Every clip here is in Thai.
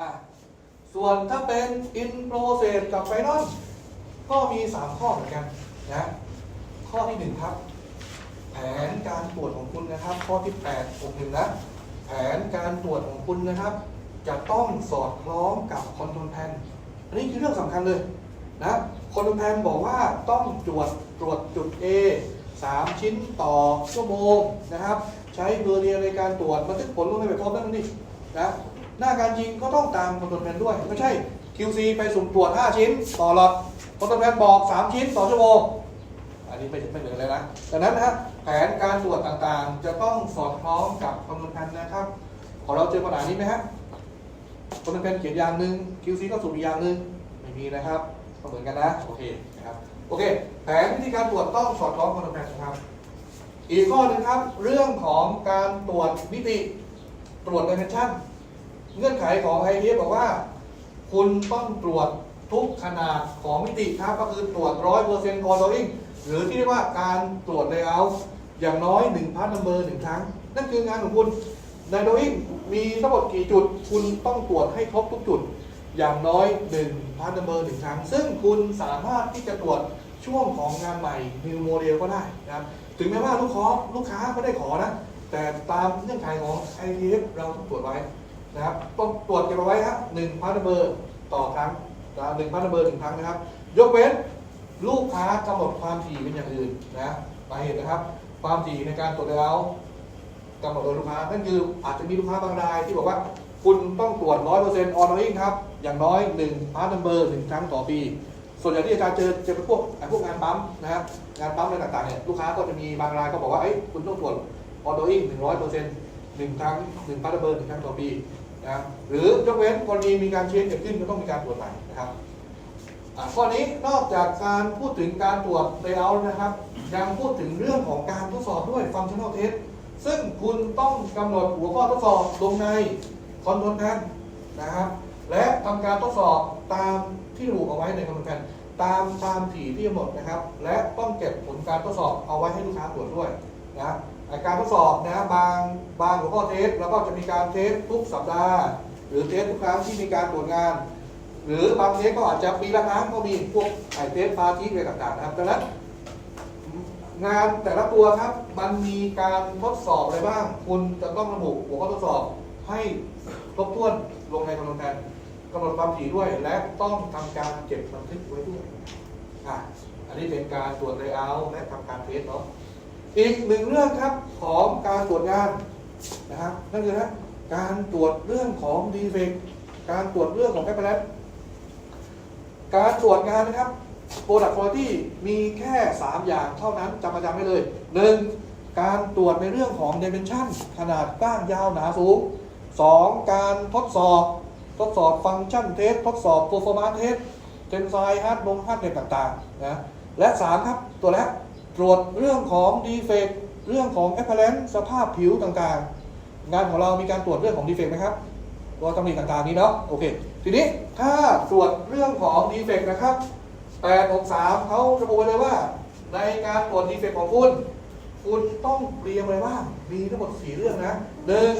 อะส่วนถ้าเป็น in process กับ final ก็มี 3 ข้อเหมือนกันนะข้อที่ 1 ครับ แผนการตรวจของคุณนะครับ ข้อที่8 6 1นะแผนการตรวจของคุณนะครับ จะต้องสอดคล้องกับคอนโทรลแพนอันนี้คือเรื่องสำคัญเลยนะคอนโทรลแพนบอกว่าต้องตรวจตรวจจุด A 3 ชิ้นต่อชั่วโมงนะครับ ใช้เบอร์เรียในการตรวจบันทึกผลลงในแบบฟอร์มนั่นนี่นะ หน้าการยิงก็ต้องตามคอนโทรลแพนด้วย ไม่ใช่ QC ไปสุ่มตรวจ 5 ชิ้น ต่อหลอดคอนโทรลแพนบอก 3 ชิ้นต่อชั่วโมงอันนี้ไม่ไม่เหมือนเลยนะดังนั้นนะแผนการตรวจต่างๆ จะต้องสอดคล้องกับคำนวณพันนะครับขอเราเจอปัญหานี้ไหมฮะคำนวณพันเขียนอย่างหนึ่ง QC ก็สูตรอีกอย่างหนึ่งไม่มีนะครับก็เหมือนกันนะโอเคนะครับโอเค แผนวิธีการตรวจต้องสอดคล้องคำนวณพันนะครับอีกข้อหนึงครับ เรื่องของการตรวจมิติตรวจ dimension เงื่อนไขของ i t f บอกว่า คุณต้องตรวจทุกขนาดของมิติครับ ก็คือตรวจ100% contouring หรือที่เรียกว่าการตรวจ layout อย่างน้อย1พาร์ทนัมเบอร์หนึ่งครั้ง นั่นคืองานของคุณในโดยมีทั้งหมดกี่จุด คุณต้องตรวจให้ครบทุกจุด อย่างน้อย1พาร์ทนัมเบอร์หนึ่งครั้ง ซึ่งคุณสามารถที่จะตรวจช่วงของงานใหม่ new model ก็ได้นะครับถึงแม้ว่าลูกค้าลูกค้าไม่ได้ขอนะ แต่ตามเงื่อนไขของ ITF เราต้องตรวจไว้ นะครับต้องตรวจเก็บเอาไว้ครับหนึ่งพาร์ทนัมเบอร์ต่อครั้งนะหนึ่งพาร์ทนัมเบอร์หนึ่งครั้งนะครับ ยกเว้นลูกค้ากำหนดความถี่เป็นอย่างอื่นนะสาเหตุนะครับ ความถี่ในการตรวจแล้วกำหนดโดยลูกค้านั่นคืออาจจะมีลูกค้าบางรายที่บอกว่าคุณต้องตรวจ 100% ongoing ครับ อย่างน้อย1 part number 1ครั้งต่อปี ส่วนใหญ่ที่อาจารย์เจอจอเป็นพวกไอ้พวกงานปั๊มนะครับ งานปั๊มอะไรต่างๆเนี่ย ลูกค้าก็จะมีบางรายก็บอกว่า เอ้ย คุณต้องตรวจ ongoing 100% 1ครั้ง1 part number 1ครั้งต่อปี นะหรือยกเว้นกรณีมีการเช็คเกิดขึ้นก็ต้องมีการตรวจใหม่นะครับข้อนี้นอกจากการพูดถึงการตรวจ layout นะครับ ยังพูดถึงเรื่องของการทดสอบด้วย functional test ซึ่งคุณต้องกำหนดหัวข้อทดสอบลงใน control plan นะครับ และทำการทดสอบตามที่ระบุเอาไว้ใน control plan ตามตามถี่ที่กำหนดนะครับ และต้องเก็บผลการทดสอบเอาไว้ให้ลูกค้าตรวจด้วยนะอะ การทดสอบนะบางบางหัวข้อเทสแล้วก็จะมีการเทสทุกสัปดาห์ หรือเทสทุกครั้งที่มีการตรวจงาน หรือบางเทสก็อาจจะปีละครั้งก็มีพวกไอเทสพาทีอะไรต่างๆนะครับดังนั้นงานแต่ละตัวครับมันมีการทดสอบอะไรบ้าง คุณจะต้องระบุหัวข้อทดสอบให้ครบถ้วนลงในกำหนดการกำหนดความถี่ด้วย และต้องทำการเก็บบันทึกไว้ด้วยอะอันนี้เป็นการตรวจเลเยอร์และทำการเทสเนาะ อีกหนึ่งเรื่องครับของการตรวจงานนะครับนั่นคือนะการตรวจเรื่องของดีเฟกการตรวจเรื่องของแอปเปิลการตรวจงานนะครับ Product Quality มีแค่ 3 อย่างเท่านั้นจำประจำไว้เลย 1. การตรวจในเรื่องของ Dimension ขนาดกว้างยาวหนาสูง 2. การทดสอบทดสอบฟัง c t ชันเทสทดสอบ Performance Test เทนไซฮาร์ดลงฮาร์ดเรทต่างๆนะและ 3 ครับ ตัวแรก ตรวจเรื่องของ Defect เรื่องของ Apparent สภาพผิวต่างๆ งานของเรามีการตรวจเรื่องของ Defect ไหมครับตัวตำหนิต่างๆนี้เนาะโอเคทีนี้ถ้าตรวจเรื่องของดีเฟกต์นะครับ863เขาระบุไว้เลยว่า ในการตรวจดีเฟกต์ของคุณ คุณต้องเตรียมอะไรบ้างมีทั้งหมด 4 เรื่องนะหนึ่ง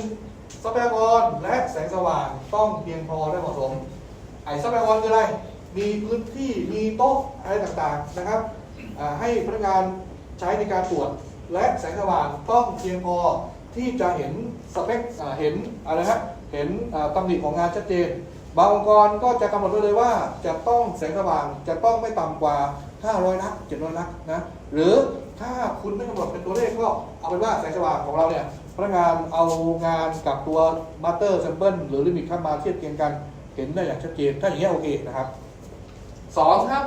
ทรัพยากรและแสงสว่างต้องเพียงพอและเหมาะสม ไอ้ทรัพยากรคืออะไร มีพื้นที่มีโต๊ะอะไรต่างๆนะครับ ให้พนักงานใช้ในการตรวจ และแสงสว่างต้องเพียงพอที่จะเห็นสเปคเห็นอะไรฮะเห็นตำหนิของงานชัดเจน บางองค์กรก็จะกำหนดไว้เลยว่าจะต้องแสงสว่างจะต้องไม่ต่ำกว่า 500ลัก700ลักนะหรือถ้าคุณไม่กำหนดเป็นตัวเลขก็เอาเป็นว่าแสงสว่างของเราเนี่ยพนักงานเอางานกับตัว master sample หรือ limit เข้ามาเทียบเคียงกันเห็นได้อย่างชัดเจน ถ้าอย่างนี้โอเคนะครับสองครับ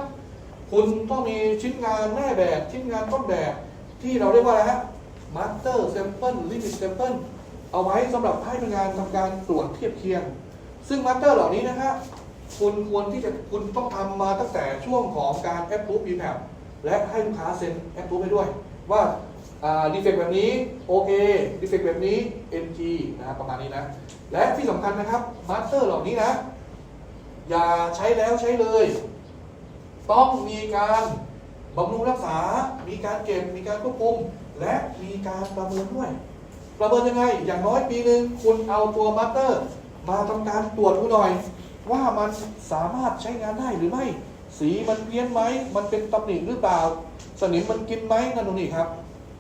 คุณต้องมีชิ้นงานแม่แบบชิ้นงานต้นแบบที่เราเรียกว่าอะไรฮะ master sample limit sample เปิลเอาไว้สำหรับให้พนักงานทำการตรวจเทียบเคียง ซึ่ง master เหล่านี้นะฮะคุณควรที่จะคุณต้องทำมาตั้งแต่ช่วงของการ approve PPAP และให้ลูกค้าเซ็น approve ไปด้วย ว่าดีเฟกแบบนี้โอเคดีเฟกแบบนี้ NG นะประมาณนี้นะ และที่สำคัญนะครับ master เหล่านี้นะ อย่าใช้แล้วใช้เลย ต้องมีการบำรุงรักษา มีการเก็บ มีการควบคุม และมีการประเมินด้วย ประเมินยังไง อย่างน้อยปีหนึ่งคุณเอาตัวมาสเตอร์ มาทำการตรวจดูหน่อย ว่ามันสามารถใช้งานได้หรือไม่ สีมันเพี้ยนไหม มันเป็นตำหนิหรือเปล่า สนิมมันกินไหมนั่นตรงนี้ครับ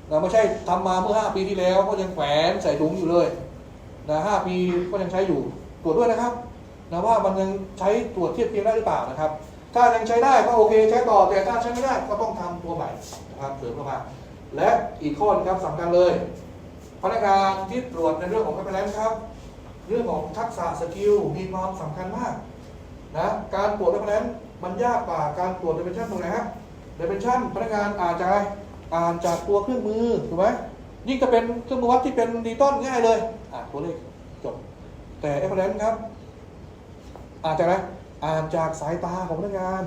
นะไม่ใช่ทำมาเมื่อ 5 ปีที่แล้วก็ยังแขวนใส่ถุงอยู่เลยนะ5ปีก็ยังใช้อยู่ ตรวจด้วยนะครับนะว่ามันยังใช้ตรวจเทียบเคียงได้หรือเปล่านะครับ ถ้ายังใช้ได้ก็โอเคใช้ต่อแต่ถ้าใช้ไม่ได้ก็ต้องทำตัวใหม่นะครับเสริมเข้ามาและอีกข้อนครับสำคัญเลยพนักงานที่ตรวจในเรื่องของ compliance ครับ เรื่องของทักษะสกิลมีความสำคัญมากนะการตรวจ compliance มันยากกว่าการตรวจ dimension ตรงไหนฮะ dimension พนักงานอ่านจากอะไรอ่านจากตัวเครื่องมือถูกไหมยิ่งจะเป็นเครื่องมือวัดที่เป็นดิจิตอลง่ายเลยอ่าตัวเลขจบแต่ compliance ครับอ่านจากอะไร อ่านจากสายตาของพนักงาน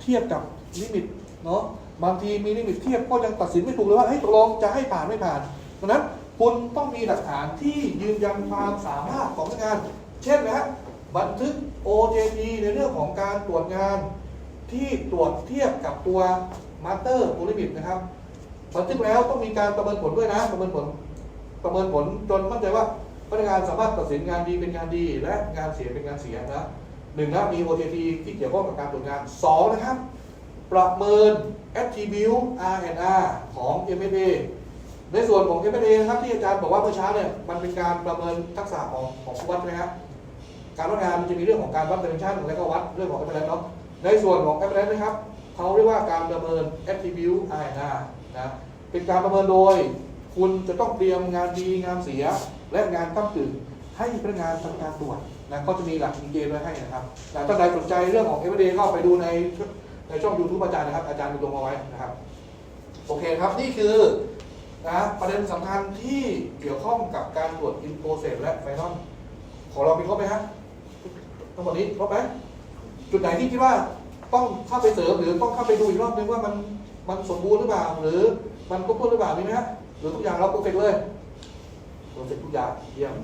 เทียบกับลิมิตเนาะบางทีมีลิมิตเทียบก็ยังตัดสินไม่ถูกเลยว่าเฮ้ยตกลงจะให้ผ่านไม่ผ่านดังนั้นคุณต้องมีหลักฐานที่ยืนยันความสามารถของพนักงาน เช่นนะฮะบันทึก OJT ในเรื่องของการตรวจงาน ที่ตรวจเทียบกับตัวมาสเตอร์ตัวลิมิตนะครับบันทึกแล้วต้องมีการประเมินผลด้วยนะประเมินผลประเมินผลจนมั่นใจว่าพนักงานสามารถตัดสินงานดีเป็นงานดี และงานเสียเป็นงานเสียนะ หนึ่งนะมี OJT ที่เกี่ยวข้องกับการตรวจงานสองนะครับ ประเมิน attribute R&R ของ M&A ในส่วนของ M&A นะครับที่อาจารย์บอกว่าเมื่อเช้าเนี่ยมันเป็นการประเมินทักษะของของผู้วัดใช่ไหมครับการวัดงานมันจะมีเรื่องของการวัด dimension แล้วก็วัดเรื่องของ evidence เนาะในส่วนของ evidence นะครับเขาเรียกว่าการประเมิน attribute R&R นะเป็นการประเมินโดย คุณจะต้องเตรียมงานดีงานเสีย และงานก้ากึ่งให้พนักงานทำการตรวจ นะก็จะมีหลักเกณฑ์ไว้ให้นะครับแต่ท่านใดสนใจเรื่องของ M&A ก็ไปดูในในช่อง YouTube อาจารย์นะครับ อาจารย์มีลงเอาไว้นะครับ โอเคครับนี่คือนะประเด็นสำคัญที่เกี่ยวข้องกับการตรวจ in process และ final ของเรามีครบไหมฮะทั้งหมดนี้ครบไหมจุดไหนที่คิดว่าต้องเข้าไปเสริมหรือต้องเข้าไปดูอีกรอบนึงว่ามันมันสมบูรณ์หรือเปล่า หรือมันครบถ้วนหรือเปล่ามีไหมฮะหรือทุกอย่างเราโปรเฟกเลยโปรเฟกทุกอย่างเยี่ยม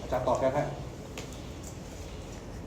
อาจารย์ตอบแทนให้